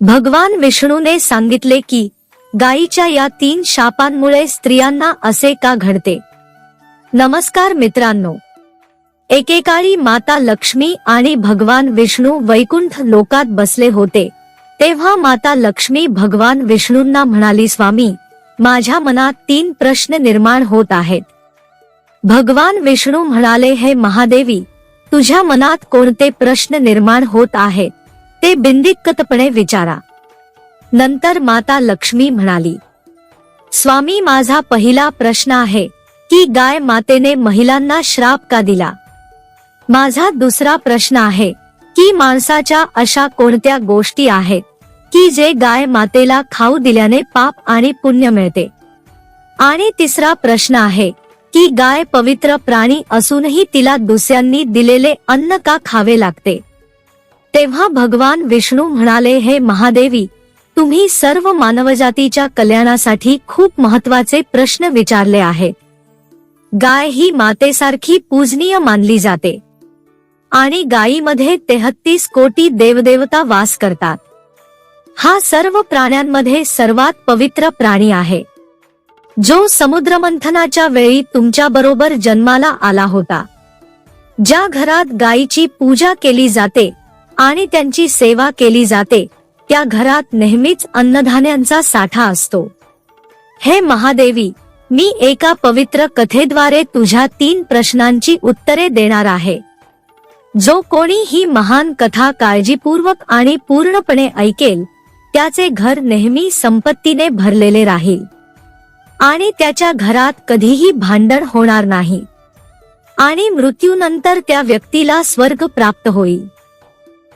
भगवान विष्णूने सांगितले की गायीच्या या तीन शापांमुळे स्त्रियांना असे का घडते? नमस्कार मित्रांनो. एकेकाळी माता लक्ष्मी आणि भगवान विष्णू वैकुंठ लोकात बसले होते. तेव्हा माता लक्ष्मी भगवान विष्णूंना म्हणाली स्वामी माझ्या मनात तीन प्रश्न निर्माण होत आहेत. भगवान विष्णू म्हणाले हे महादेवी तुझ्या मनात कोणते प्रश्न निर्माण होत आहेत? ते बिंदिक्कतपणे विचारा. नंतर माता लक्ष्मी म्हणाली स्वामी माझा पहिला प्रश्न आहे की गाय मातेने महिलांना श्राप का दिला? माझा दुसरा प्रश्न आहे की माणसाच्या अशा कोणत्या गोष्टी आहेत की जे गाय मातेला खाऊ दिल्याने पाप आणि पुण्य मिळते? आणि तिसरा प्रश्न आहे की गाय पवित्र प्राणी असूनही तिला दुसऱ्यांनी दिलेले अन्न का खावे लागते? तेव्हा भगवान विष्णू म्हणाले हे महादेवी तुम्ही सर्व मानवजातीच्या कल्याणासाठी खूप महत्त्वाचे प्रश्न विचारले आहेत गाय ही मातेसारखी पूजनीय मानली जाते. आणि गायीमध्ये तेहत्तीस कोटी देवदेवता वास करतात. हा सर्व प्राण्यांमध्ये सर्वात पवित्र प्राणी आहे. जो समुद्रमंथनाच्या वेळी तुमच्या बरोबर जन्माला आला होता. ज्या घरात गायीची पूजा केली जाते आणि त्यांची सेवा केली जाते. त्या घरात नेहमीच अन्नधान्यांचा साठा असतो. हे महादेवी मी एका पवित्र कथेद्वारे तुझ्या तीन प्रश्नांची उत्तरे देणार आहे. जो कोणी ही महान कथा काळजीपूर्वक आणि पूर्णपणे ऐकेल त्याचे घर नेहमी संपत्तीने भरलेले राहील. आणि त्याच्या घरात कधीही भांडण होणार नाही. आणि मृत्यूनंतर त्या व्यक्तीला स्वर्ग प्राप्त होईल.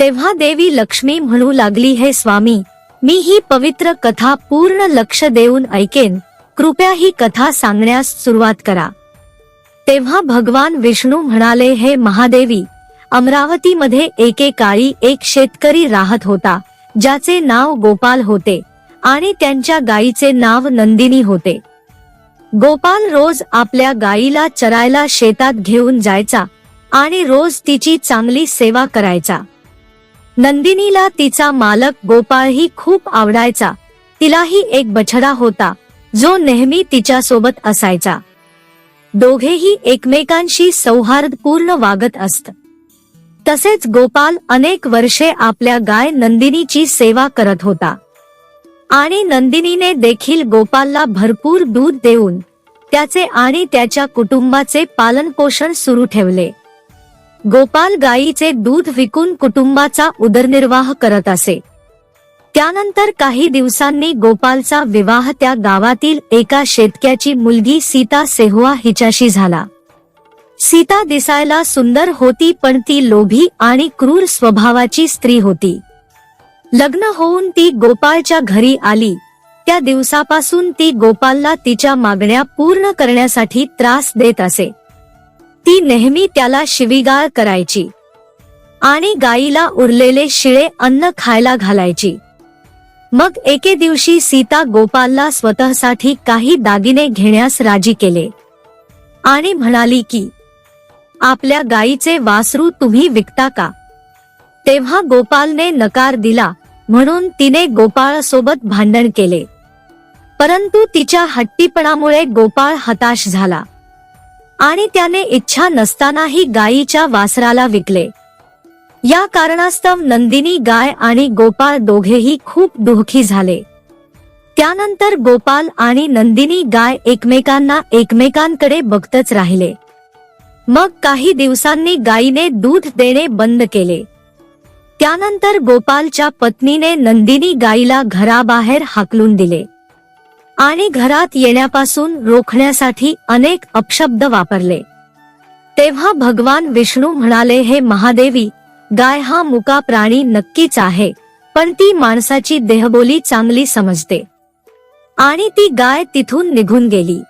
तेव्हा देवी लक्ष्मी म्हणू लागली हे स्वामी मी ही पवित्र कथा पूर्ण लक्ष देऊन ऐकेन. कृपया ही कथा सांगण्यास सुरुवात करा. तेव्हा भगवान विष्णू म्हणाले हे महादेवी अमरावतीमध्ये एकेकाळी एक शेतकरी राहत होता ज्याचे नाव गोपाल होते आणि त्यांच्या गायीचे नाव नंदिनी होते. गोपाल रोज आपल्या गायीला चरायला शेतात घेऊन जायचा आणि रोज तिची चांगली सेवा करायचा. नंदिनीला तिचा मालक गोपाळही खूप आवडायचा. तिलाही एक बछडा होता जो नेहमी तिच्या सोबत असायचा. दोघेही एकमेकांशी सौहार्दपूर्ण वागत असत. तसेच गोपाल अनेक वर्षे आपल्या गाय नंदिनीची सेवा करत होता. आणि नंदिनीने देखील गोपालला भरपूर दूध देऊन त्याचे आणि त्याच्या कुटुंबाचे पालन पोषण सुरू ठेवले. गोपाल गायीचे दूध विकून कुटुंबाचा उदरनिर्वाह करत असे. त्यानंतर काही दिवसांनी गोपालचा विवाह त्या गावातील एका शेतक्याची मुलगी सीता सेहुआ हिच्याशी झाला. सीता दिसायला सुंदर होती पण ती लोभी आणि क्रूर स्वभावाची स्त्री होती. लग्न होऊन ती गोपाळच्या घरी आली. त्या दिवसापासून ती गोपालला तिच्या मागण्या पूर्ण करण्यासाठी त्रास देत असे. ती नेहमी त्याला शिवीगाळ करायची. आणि गाईला उरलेले शिळे अन्न खायला घालायची. मग एके दिवशी सीता गोपालला स्वतःसाठी काही दागिने घेण्यास राजी केले. आणि म्हणाली की आपल्या गायीचे वासरू तुम्ही विकता का? तेव्हा गोपालने नकार दिला म्हणून तिने गोपाळसोबत भांडण केले. परंतु तिच्या हट्टीपणामुळे गोपाळ हताश झाला. आणि त्याने इच्छा नसतानाही गायीच्या वासराला विकले. या कारणास्तव नंदिनी गाय आणि गोपाळ दोघेही खूप दुःखी झाले. त्यानंतर गोपाल आणि नंदिनी गाय एकमेकांना एकमेकांकडे बघतच राहिले. मग काही दिवसांनी गायीने दूध देणे बंद केले. त्यानंतर गोपालच्या पत्नीने नंदिनी गायीला घराबाहेर हाकलून दिले. आणि घरात येण्यापासून रोखण्यासाठी अनेक अपशब्द वापरले. तेव्हा भगवान विष्णू म्हणाले हे महादेवी गाय हा मुका प्राणी नक्कीच आहे पण ती माणसाची देहबोली चांगली समजते. आणि ती गाय तिथून निघून गेली.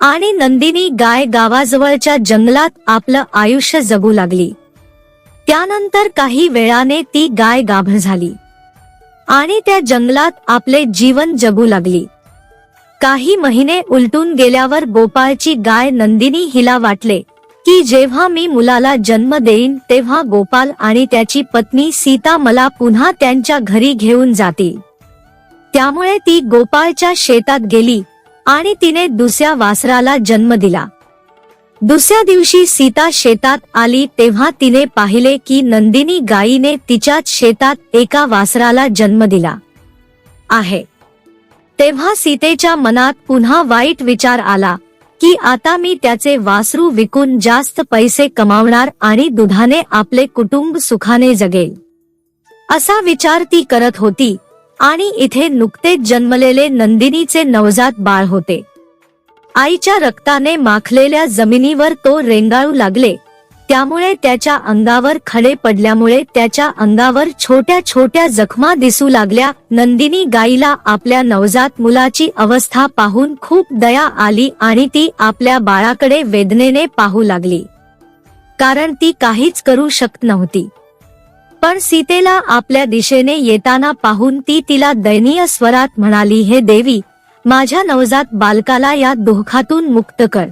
आणि नंदिनी गाय गावाजवळच्या जंगलात आपलं आयुष्य जगू लागली. त्यानंतर काही वेळाने ती गाय गाभर झाली. आणि त्या जंगलात आपले जीवन जगू लागली. काही महिने उलटून गेल्यावर गोपाळची गाय नंदिनी हिला वाटले की जेव्हा मी मुलाला जन्म देईन तेव्हा गोपाल आणि त्याची पत्नी सीता मला पुन्हा त्यांच्या घरी घेऊन जातील. त्यामुळे ती गोपाळच्या शेतात गेली आणि तिने दुसऱ्या वासराला जन्म दिला. दुसऱ्या दिवशी सीता शेतात आली तेव्हा तिने पाहिले की नंदिनी गायीने तिच्याच शेतात एका वासराला जन्म दिला आहे. तेव्हा सीतेच्या मनात पुन्हा वाईट विचार आला की आता मी त्याचे वासरू विकून जास्त पैसे कमावणार आणि दुधाने आपले कुटुंब सुखाने जगेल. असा विचार ती करत होती आणि इथे नुकतेच जन्मलेले नंदिनीचे नवजात बाळ होते. आईच्या रक्ताने माखलेल्या जमिनीवर तो रेंगाळू लागले त्यामुळे त्याच्या अंगावर खडे पडल्यामुळे त्याच्या अंगावर छोट्या छोट्या जखमा दिसू लागल्या. नंदिनी गाईला आपल्या नवजात मुलाची अवस्था पाहून खूप दया आली आणि ती आपल्या बाळाकडे वेदनेने पाहू लागली. कारण ती काहीच करू शकत नव्हती. पण सीतेला आपल्या दिशेने येताना पाहून ती तिला दयनीय स्वरात म्हणाली हे देवी माझ्या नवजात बालकाला या दुःखातून मुक्त कर.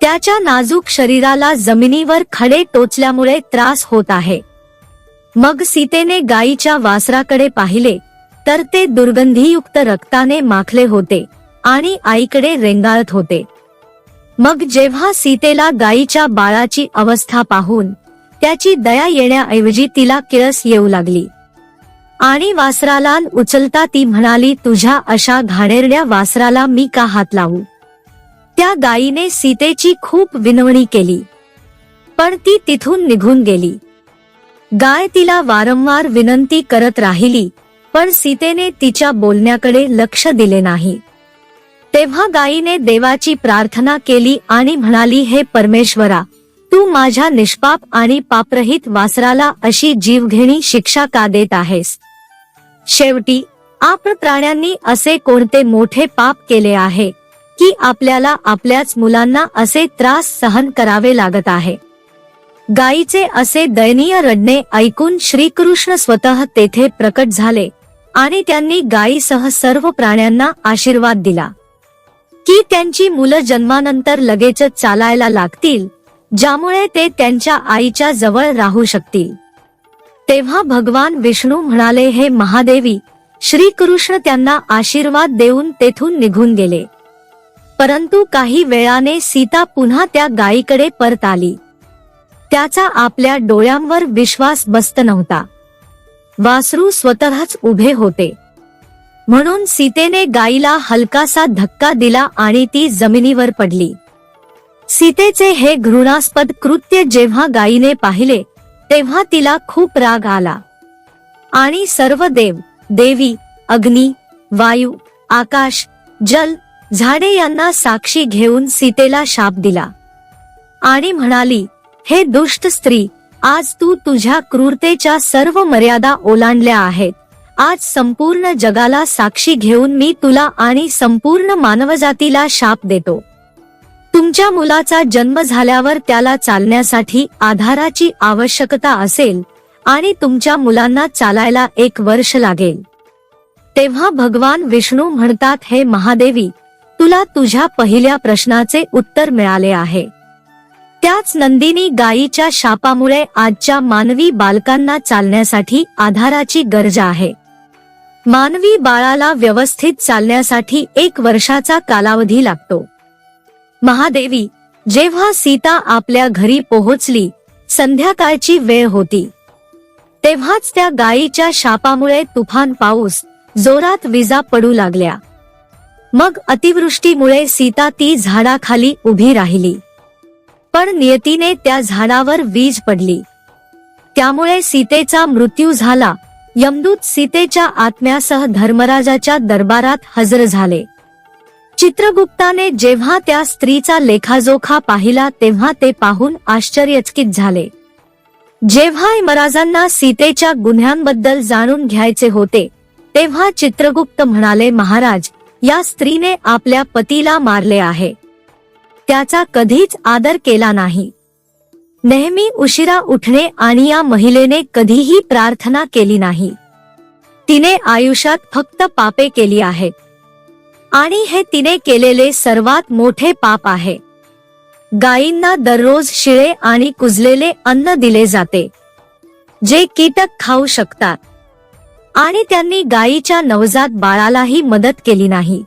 त्याच्या नाजूक शरीराला जमिनीवर खडे टोचल्यामुळे त्रास होत आहे. मग सीतेने गायीच्या वासराकडे पाहिले तर ते दुर्गंधीयुक्त रक्ताने माखले होते आणि आईकडे रेंगाळत होते. मग जेव्हा सीतेला गायीच्या बाळाची अवस्था पाहून त्याची दया येण्याऐवजी तिला किळस येऊ लागली. आणि वासराला उचलता ती म्हणाली तुझ्या अशा घाणेरड्या वासराला मी का हात लावू? त्या गायीने सीतेची खूप विनवणी केली. पण ती तिथून निघून गेली. गाय तिला वारंवार विनंती करत राहिली पण सीतेने तिच्या बोलण्याकडे लक्ष दिले नाही. तेव्हा गायीने देवाची प्रार्थना केली आणि म्हणाली हे परमेश्वरा तू माझ्या निष्पाप आणि पापरहित वासराला अशी जीवघेणी शिक्षा का देत आहेस? शेवटी आपण प्राण्यांनी असे कोणते मोठे पाप केले आहे? की आपल्याला आपल्याच मुलांना असे त्रास सहन करावे लागत आहे. गायीचे असे दयनीय रडणे ऐकून श्रीकृष्ण स्वतः तेथे प्रकट झाले आणि त्यांनी गायीसह सर्व प्राण्यांना आशीर्वाद दिला. की त्यांची मुलं जन्मानंतर लगेचच चालायला लागतील ज्यामुळे ते त्यांच्या आईच्या जवळ राहू शकतील. तेव्हा भगवान विष्णू म्हणाले हे महादेवी श्रीकृष्ण त्यांना आशीर्वाद देऊन तेथून निघून गेले. परंतु काही वेळाने सीता पुन्हा त्या गायीकडे परत आली. त्याचा आपल्या डोळ्यांवर विश्वास बसत नव्हता. वासरू स्वतःच उभे होते. म्हणून सीतेने गायीला हलकासा धक्का दिला आणि ती जमिनीवर पडली. सीतेचे हे घृणास्पद कृत्य जेव्हा गायीने पाहिले तेव्हा तिला खूप राग आला. आणि सर्व देव देवी अग्नी वायू आकाश जल झाडे यांना साक्षी घेऊन सीतेला शाप दिला. आणि म्हणाली हे दुष्ट स्त्री आज तू तुझ्या क्रूरतेच्या सर्व मर्यादा ओलांडल्या आहेत. आज संपूर्ण जगाला साक्षी घेऊन मी तुला आणि संपूर्ण मानवजातीला शाप देतो. तुमच्या मुलाचा जन्म झाल्यावर त्याला चालण्यासाठी आधाराची आवश्यकता असेल आणि तुमच्या मुलांना चालायला एक वर्ष लागेल. तेव्हा भगवान विष्णू म्हणतात हे महादेवी तुला तुझ्या पहिल्या प्रश्नाचे उत्तर मिळाले आहे. त्याच नंदिनी गायीच्या शापामुळे आजच्या मानवी बालकांना चालण्यासाठी आधाराची गरज आहे. मानवी बाळाला व्यवस्थित चालण्यासाठी एक वर्षाचा कालावधी लागतो. महादेवी जेव्हा सीता आपल्या घरी पोहोचली संध्याकाळची वेळ होती. तेव्हाच त्या गायीच्या शापामुळे तुफान पाऊस जोरात विजा पडू लागल्या. मग अतिवृष्टीमुळे सीता ती झाडाखाली उभी राहिली. पण नियतीने त्या झाडावर वीज पडली. त्यामुळे सीतेचा मृत्यू झाला. यमदूत सीतेच्या आत्म्यासह धर्मराजाच्या दरबारात हजर झाले. चित्रगुप्ताने जेव्हा त्या स्त्रीचा लेखाजोखा पाहिला तेव्हा ते पाहून आश्चर्यचकित झाले. जेव्हा यमराजांना सीतेच्या गुन्ह्यांबद्दल जाणून घ्यायचे होते तेव्हा चित्रगुप्त म्हणाले महाराज या स्त्रीने आपल्या पतीला मारले आहे. त्याचा कधीच आदर केला नाही. नेहमी उशिरा उठणे आणि या महिलेने कधीही प्रार्थना केली नाही. तिने आयुष्यात फक्त पापे केली आहेत. आणि हे तिने केलेले सर्वात मोठे पाप आहे. गायींना दररोज शिळे आणि कुजलेले अन्न दिले जाते. जे कीटक खाऊ शकतात. आणि त्यांनी गायीच्या नवजात बाळालाही मदत केली नाही.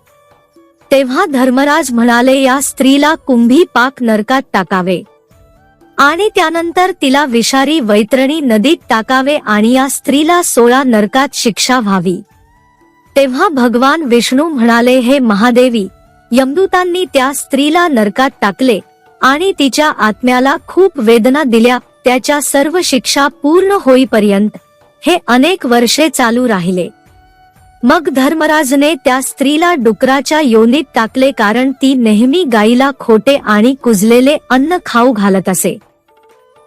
तेव्हा धर्मराज म्हणाले या स्त्रीला कुंभी पाक नरकात टाकावे. आणि त्यानंतर तिला विषारी वैतरणी नदीत टाकावे आणि या स्त्रीला सोळा नरकात शिक्षा व्हावी. तेव्हा भगवान विष्णू म्हणाले हे महादेवी यमदूतांनी त्या स्त्रीला नरकात टाकले आणि तिच्या आत्म्याला खूप वेदना दिल्या त्याच्या सर्व शिक्षा पूर्ण होईपर्यंत हे अनेक वर्षे चालू राहिले. मग धर्मराजने त्या स्त्रीला डुकराच्या योनीत टाकले कारण ती नेहमी गाईला खोटे आणि कुजलेले अन्न खाऊ घालत असे.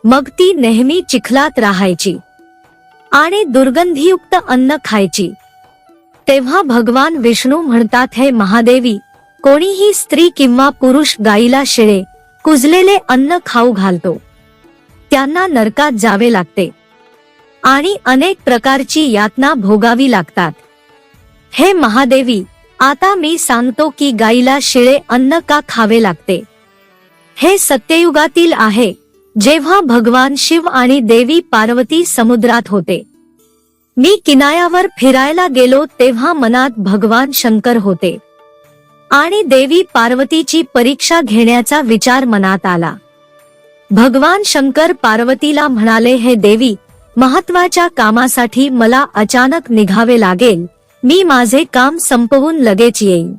मग ती नेहमी चिखलात राहायची. आणि दुर्गंधीयुक्त अन्न खायची. तेव्हा भगवान विष्णू म्हणतात हे महादेवी कोणीही स्त्री किंवा पुरुष गाईला शिळे कुजलेले अन्न खाऊ घालतो. त्यांना नरकात जावे लागते. आणि अनेक प्रकारची यातना भोगावी लागतात. हे महादेवी आता मी सांगतो की गाईला शिळे अन्न का खावे लागते? हे सत्ययुगातील आहे जेव्हा भगवान शिव आणि देवी पार्वती समुद्रात होते. मी किनायावर फिरायला गेलो तेव्हा मनात भगवान शंकर होते. आणि देवी पार्वतीची परीक्षा घेण्याचा विचार मनात आला. भगवान शंकर पार्वतीला म्हणाले हे देवी महत्त्वाच्या कामासाठी मला अचानक निघावे लागेल. मी माझे काम संपवून लगेच येईन.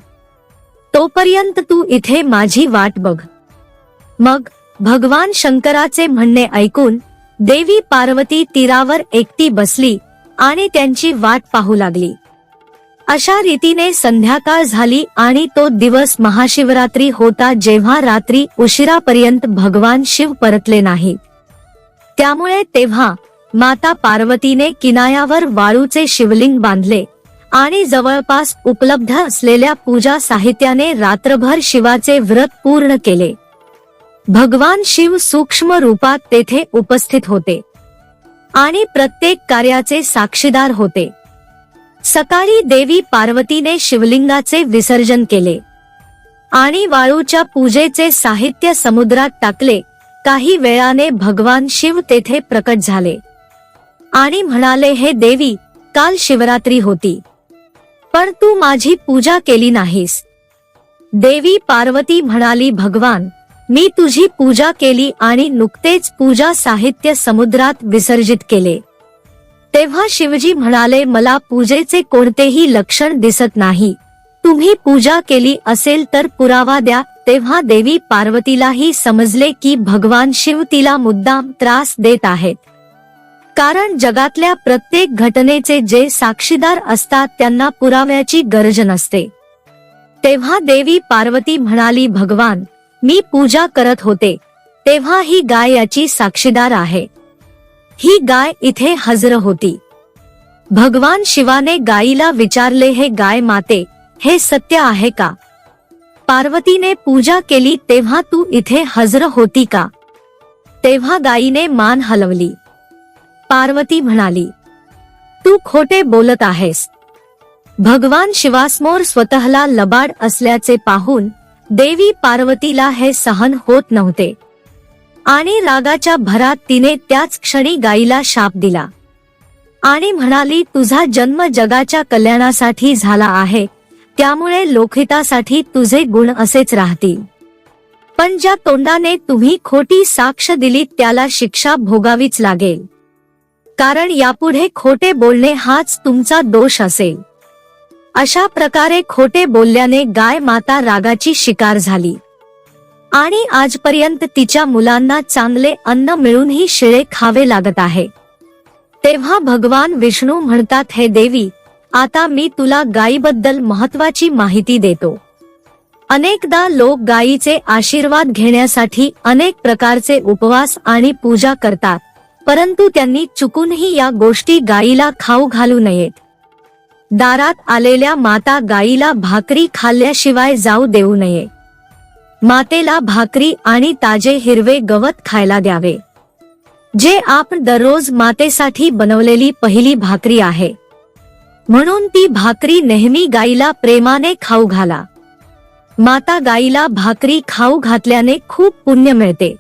तोपर्यंत तू इथे माझी वाट बघ. मग भगवान शंकराचे म्हणणे ऐकून देवी पार्वती तीरावर एकटी बसली आणि त्यांची वाट पाहू लागली. अशा रीतीने संध्याकाळ झाली आणि तो दिवस महाशिवरात्री होता जेव्हा रात्री उशिरापर्यंत भगवान शिव परतले नाही त्यामुळे तेव्हा माता पार्वतीने किनायावर वाळूचे शिवलिंग बांधले आणि जवळपास उपलब्ध असलेल्या पूजा साहित्याने रात्रभर शिवाचे व्रत पूर्ण केले. भगवान शिव सूक्ष्म रूपात तेथे उपस्थित होते आणि प्रत्येक कार्याचे साक्षीदार होते. सकाळी देवी पार्वतीने शिवलिंगाचे विसर्जन केले आणि वाळूच्या पूजेचे साहित्य समुद्रात टाकले. काही वेळाने भगवान शिव तेथे प्रकट झाले. आणि म्हणाले हे देवी काल शिवरात्री होती. पण तू माझी पूजा केली नाहीस. देवी पार्वती म्हणाली भगवान मी तुझी पूजा केली आणि नुकतेच पूजा साहित्य समुद्रात विसर्जित केले. तेव्हा शिवजी म्हणाले मला पूजेचे कोणतेही लक्षण दिसत नाही. तुम्ही पूजा केली असेल तर पुरावा द्या. तेव्हा देवी पार्वतीलाही समजले की भगवान शिव तिला मुद्दाम त्रास देत आहेत. कारण जगातल्या प्रत्येक घटनेचे जे साक्षीदार असतात त्यांना पुराव्याची गरज नसते. तेव्हा देवी पार्वती म्हणाली भगवान मी पूजा करत होते. तेव्हा ही गाय याची साक्षीदार आहे. ही गाय इथे हजर होती. भगवान शिवाने गायीला विचारले हे गाय माते हे सत्य आहे का? पार्वतीने पूजा केली तेव्हा तू इथे हजर होती का? तेव्हा गायीने मान हलवली. पार्वती म्हणाली तू खोटे बोलत आहेस. भगवान शिवासमोर स्वतःला लबाड असल्याचे पाहून देवी पार्वतीला हे सहन होत नव्हते. आणि रागाच्या भरात तिने त्याच क्षणी गायीला शाप दिला. आणि म्हणाली तुझा जन्म जगाच्या कल्याणासाठी झाला आहे. त्यामुळे लोकहितासाठी तुझे गुण असेच राहतील. पण ज्या तोंडाने तुम्ही खोटी साक्ष दिली त्याला शिक्षा भोगावीच लागेल. कारण यापुढे खोटे बोलणे हाच तुमचा दोष असेल. अशा प्रकारे खोटे बोलल्याने गाय माता रागाची शिकार झाली. आणि आजपर्यंत तिच्या मुलांना चांगले अन्न मिळूनही शिळे खावे लागत आहे. तेव्हा भगवान विष्णू म्हणतात हे देवी आता मी तुला गायीबद्दल महत्वाची माहिती देतो. अनेकदा लोक गायीचे आशीर्वाद घेण्यासाठी अनेक प्रकारचे उपवास आणि पूजा करतात. परंतु त्यांनी चुकूनही या गोष्टी गायीला खाऊ घालू नयेत. दारात आलेल्या माता गायीला भाकरी खाल्ल्याशिवाय जाऊ देऊ नये. मातेला भाकरी आणि ताजे हिरवे गवत खायला द्यावे. जे आपण दररोज मातेसाठी बनवलेली पहिली भाकरी आहे. म्हणून ती भाकरी नेहमी गाईला प्रेमाने खाऊ घाला. माता गाईला भाकरी खाऊ घातल्याने खूप पुण्य मिळते.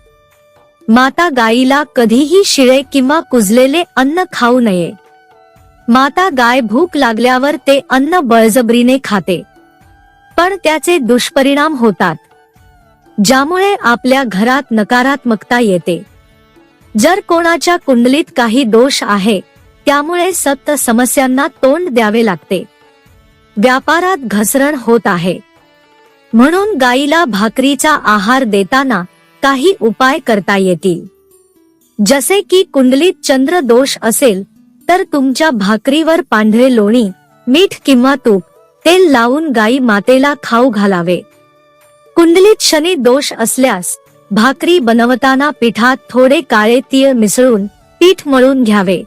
माता गाईला कधीही शिळे किंवा कुजलेले अन्न खाऊ नये. माता गाय भूक लागल्यावर ते अन्न बळजबरीने खाते. पण त्याचे दुष्परिणाम होतात. ज्यामुळे आपल्या घरात नकारात्मकता येते. जर कोणाच्या कुंडलीत काही दोष आहे त्यामुळे सप्त समस्यांना तोंड द्यावे लागते. व्यापारात घसरण होत आहे. म्हणून गायीला भाकरीचा आहार देताना काही उपाय करता येतील. जसे की कुंडलीत चंद्र दोष असेल तर तुमच्या भाकरीवर पांढरे लोणी मीठ किंवा तूप तेल लावून गाई मातेला खाऊ घालावे. कुंडलीत शनी दोष असल्यास भाकरी बनवताना पिठात थोडे काळे तीळ मिसळून पीठ मळून घ्यावे.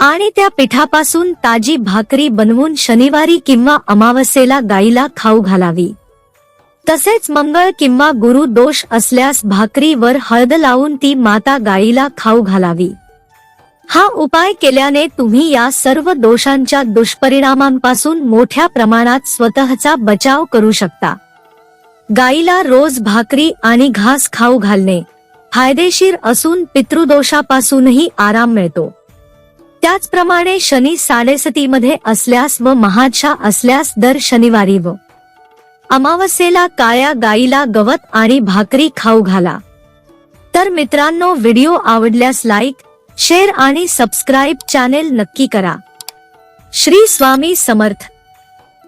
आणि त्या पिठापासून ताजी भाकरी बनवून शनिवारी किंवा अमावस्येला गाईला खाऊ घालावी. तसेच मंगळ किंवा गुरु दोष असल्यास भाकरीवर हळद लावून ती माता गाईला खाऊ घालावी. हा उपाय केल्याने तुम्ही या सर्व दोषांच्या दुष्परिणामांपासून मोठ्या प्रमाणात स्वतःचा बचाव करू शकता. गाईला रोज भाकरी आणि घास खाऊ घालणे फायदेशीर असून पितृदोषापासूनही आराम मिळतो. त्याचप्रमाणे शनी साडेसतीमध्ये असल्यास व महाशा असल्यास दर शनिवारी व अमावस्येला काळ्या गाईला गवत आणि भाकरी खाऊ घाला. तर मित्रांनो व्हिडिओ आवडल्यास लाईक शेअर आणि सबस्क्राईब चॅनेल नक्की करा. श्री स्वामी समर्थ.